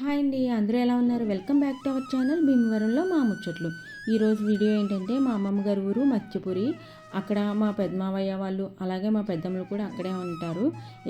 Hi అండి అందరూ ఎలా ఉన్నారు? Welcome back to our channel భీమవరంలో మా ముచ్చట్లు. ఈరోజు వీడియో ఏంటంటే మా అమ్మమ్మ గారి ఊరు మత్స్యపురి. అక్కడ మా పెద్దమావయ్య వాళ్ళు అలాగే మా పెద్దమ్మలు కూడా అక్కడే ఉంటారు.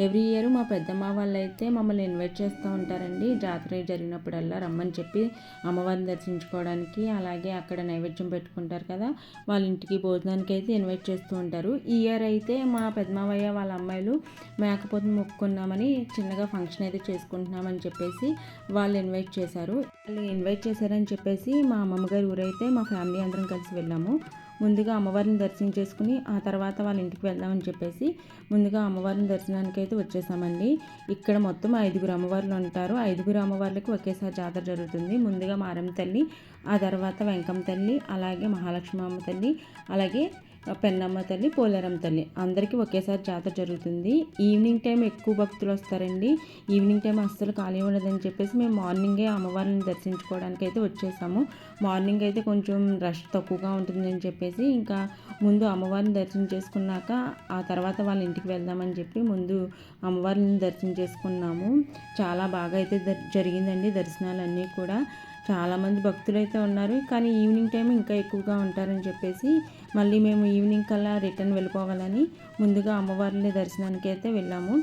ఎవ్రీ ఇయర్ మా పెద్దమ్మ వాళ్ళు అయితే మమ్మల్ని ఇన్వైట్ చేస్తూ ఉంటారండి. జాతర జరిగినప్పుడల్లా రమ్మని చెప్పి అమ్మవారిని దర్శించుకోవడానికి అలాగే అక్కడ నైవేద్యం పెట్టుకుంటారు కదా వాళ్ళ ఇంటికి భోజనానికి అయితే ఇన్వైట్ చేస్తూ ఉంటారు. ఈ ఇయర్ అయితే మా పెద్దమావయ్య వాళ్ళ అమ్మాయిలు మేకపోతే మొక్కుకున్నామని చిన్నగా ఫంక్షన్ అయితే చేసుకుంటున్నామని చెప్పేసి వాళ్ళు ఇన్వైట్ చేశారు. వాళ్ళు ఇన్వైట్ చేశారని చెప్పేసి మా అమ్మమ్మగారి ఊరైతే మా ఫ్యామిలీ అందరం కలిసి వెళ్ళాము. ముందుగా అమ్మవారిని దర్శనం చేసుకుని ఆ తర్వాత వాళ్ళ ఇంటికి వెళ్దామని చెప్పేసి ముందుగా అమ్మవారిని దర్శనానికి అయితే వచ్చేసామండి. ఇక్కడ మొత్తం ఐదుగురు అమ్మవార్లు ఉంటారు. ఐదుగురు అమ్మవార్లకు ఒకేసారి జాతర జరుగుతుంది. ముందుగా మారమ్మ తల్లి ఆ తర్వాత వెంకమ్మ తల్లి అలాగే మహాలక్ష్మి అమ్మ తల్లి అలాగే పెన్నమ్మ తల్లి పోలేరమ్మ తల్లి. అందరికీ ఒకేసారి జాతర జరుగుతుంది. ఈవినింగ్ టైం ఎక్కువ భక్తులు వస్తారండి. ఈవినింగ్ టైం అస్సలు ఖాళీ ఉండదని చెప్పేసి మేము మార్నింగే అమ్మవారిని దర్శించుకోవడానికి అయితే వచ్చేసాము. మార్నింగ్ అయితే కొంచెం రష్ తక్కువగా ఉంటుందని చెప్పేసి ఇంకా ముందు అమ్మవారిని దర్శనం చేసుకున్నాక ఆ తర్వాత వాళ్ళ ఇంటికి వెళ్దామని చెప్పి ముందు అమ్మవారిని దర్శనం చేసుకున్నాము. చాలా బాగా అయితే జరిగిందండి దర్శనాలన్నీ కూడా. చాలామంది భక్తులు అయితే ఉన్నారు. కానీ ఈవినింగ్ టైం ఇంకా ఎక్కువగా ఉంటారని చెప్పేసి మళ్ళీ మేము ఈవినింగ్ కల్లా రిటర్న్ వెళ్ళిపోవాలని ముందుగా అమ్మవార్ల దర్శనానికి అయితే వెళ్ళాము.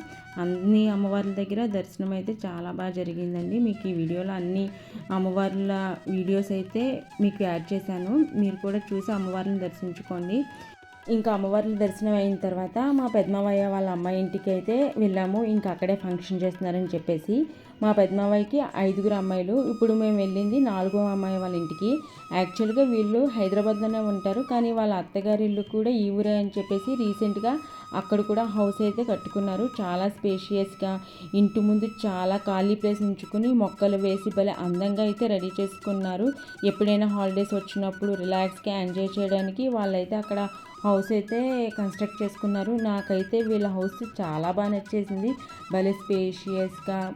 అన్ని అమ్మవార్ల దగ్గర దర్శనం అయితే చాలా బాగా జరిగిందండి. మీకు ఈ వీడియోలో అన్ని అమ్మవార్ల వీడియోస్ అయితే మీకు యాడ్ చేశాను. మీరు కూడా చూసి అమ్మవారిని దర్శించుకోండి. ఇంకా అమ్మవార్ల దర్శనం అయిన తర్వాత మా పెద్దమావయ్య వాళ్ళ అమ్మాయి ఇంటికి అయితే వెళ్ళాము. ఇంకా అక్కడే ఫంక్షన్ చేస్తున్నారని చెప్పేసి మా పెద్దమావయ్యకి ఐదుగురు అమ్మాయిలు. ఇప్పుడు మేము వెళ్ళింది నాలుగో అమ్మాయి వాళ్ళ ఇంటికి. యాక్చువల్గా వీళ్ళు హైదరాబాద్లోనే ఉంటారు. కానీ వాళ్ళ అత్తగారి ఇల్లు కూడా ఈ ఊరే అని చెప్పేసి రీసెంట్గా అక్కడ కూడా హౌస్ అయితే కట్టుకున్నారు. చాలా స్పేషియస్గా ఇంటి ముందు చాలా ఖాళీ ప్లేస్ ఉంచుకుని మొక్కలు వేసి భలే అందంగా అయితే రెడీ చేసుకున్నారు. ఎప్పుడైనా హాలిడేస్ వచ్చినప్పుడు రిలాక్స్గా ఎంజాయ్ చేయడానికి వాళ్ళైతే అక్కడ హౌస్ అయితే కన్స్ట్రక్ట్ చేసుకున్నారు. నాకైతే వీళ్ళ హౌస్ చాలా బాగా నచ్చేసింది. భలే స్పేషియస్గా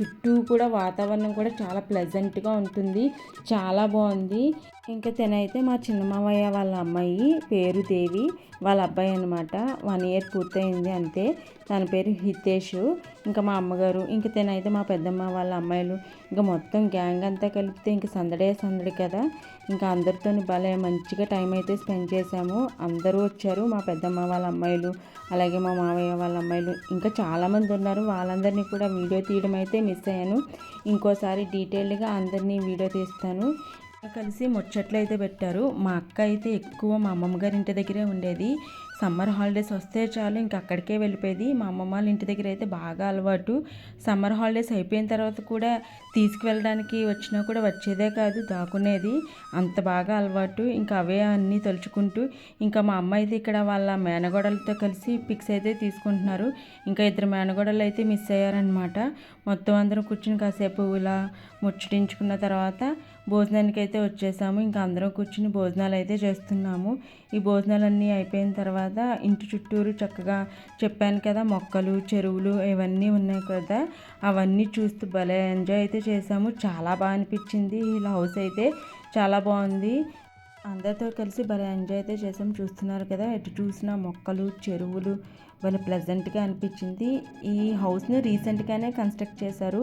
చుట్టూ కూడా వాతావరణం కూడా చాలా ప్లెజెంట్గా ఉంటుంది. చాలా బాగుంది. ఇంకా తినైతే మా చిన్నమావయ్య వాళ్ళ అమ్మాయి పేరు దేవి వాళ్ళ అబ్బాయి అనమాట వన్ ఇయర్ పూర్తయింది అంతే. తన పేరు హితేష్. ఇంకా మా అమ్మగారు ఇంకా తినైతే మా పెద్దమ్మ వాళ్ళ అమ్మాయిలు. ఇంకా మొత్తం గ్యాంగ్ అంతా కలిపితే ఇంకా సందడే సందడి కదా. ఇంకా అందరితో భలే మంచిగా టైం అయితే స్పెండ్ చేశాము. అందరూ వచ్చారు మా పెద్దమ్మ వాళ్ళ అమ్మాయిలు అలాగే మా మావయ్య వాళ్ళ అమ్మాయిలు. ఇంకా చాలామంది ఉన్నారు. వాళ్ళందరినీ కూడా వీడియో తీయడం అయితే మిస్ అయ్యాను. ఇంకోసారి డీటెయిల్డ్గా అందరినీ వీడియో తీస్తాను. కలిసి ముచ్చట్లు అయితే పెట్టారు. మా అక్క అయితే ఎక్కువ మా అమ్మమ్మ గారి ఇంటి దగ్గరే ఉండేది. సమ్మర్ హాలిడేస్ వస్తే చాలు ఇంక అక్కడికే వెళ్ళిపోయేది. మా అమ్మమ్మ వాళ్ళ ఇంటి దగ్గర అయితే బాగా అలవాటు. సమ్మర్ హాలిడేస్ అయిపోయిన తర్వాత కూడా తీసుకువెళ్ళడానికి వచ్చినా కూడా వచ్చేదే కాదు దాక్కునేది. అంత బాగా అలవాటు. ఇంకా అవే అన్నీ తలుచుకుంటూ ఇంకా మా అమ్మ అయితే ఇక్కడ వాళ్ళ మేనగోడలతో కలిసి పిక్స్ అయితే తీసుకుంటున్నారు. ఇంకా ఇద్దరు మేనగోడలు అయితే మిస్ అయ్యారనమాట మొత్తం అందరం కూర్చుని కాసేపు ఇలా ముచ్చటించుకున్న తర్వాత భోజనానికి అయితే వచ్చేసాము. ఇంకా అందరం కూర్చుని భోజనాలు అయితే చేస్తున్నాము. ఈ భోజనాలన్నీ అయిపోయిన తర్వాత ఇంటి చుట్టూరు చక్కగా చెప్పాను కదా మొక్కలు చెరువులు ఇవన్నీ ఉన్నాయి కదా. అవన్నీ చూస్తూ భలే ఎంజాయ్ అయితే చేసాము. చాలా బాగా అనిపించింది. ఈ హౌస్ అయితే చాలా బాగుంది. అందరితో కలిసి భలే ఎంజాయ్ అయితే చేసాం. చూస్తున్నారు కదా ఎటు చూసిన మొక్కలు చెరువులు భలే ప్లెజెంట్గా అనిపించింది. ఈ హౌస్ని రీసెంట్గానే కన్స్ట్రక్ట్ చేశారు.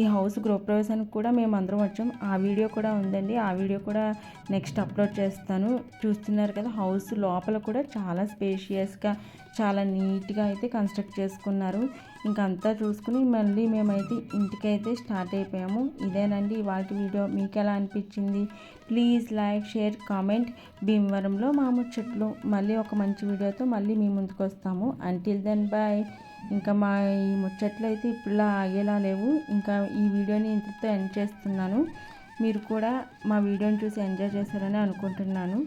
ఈ హౌస్ గృహప్రవేశానికి కూడా మేము అందరం వచ్చాం. ఆ వీడియో కూడా ఉందండి. ఆ వీడియో కూడా నెక్స్ట్ అప్లోడ్ చేస్తాను. చూస్తున్నారు కదా హౌస్ లోపల కూడా చాలా స్పేషియస్గా చాలా నీట్గా అయితే కన్స్ట్రక్ట్ చేసుకున్నారు. ఇంకంతా చూసుకుని మళ్ళీ మేమైతే ఇంటికైతే స్టార్ట్ అయిపోయాము. ఇదేనండి వాటి వీడియో. మీకు ఎలా అనిపించింది? Please like share comment. భీమవరంలో మా ముచ్చట్లు. మళ్ళీ ఒక మంచి వీడియోతో మళ్ళీ మీ ముందుకు వస్తాము. అంటిల్ దెన్ బాయ్ ఇంకా మా ఈ ముచ్చట్లు అయితే ఇప్పుడులా ఆగేలా లేవు. ఇంకా ఈ వీడియోని ఇంతతో ఎండ్ చేస్తున్నాను. మీరు కూడా మా వీడియోని చూసి ఎంజాయ్ చేశారని అనుకుంటున్నాను.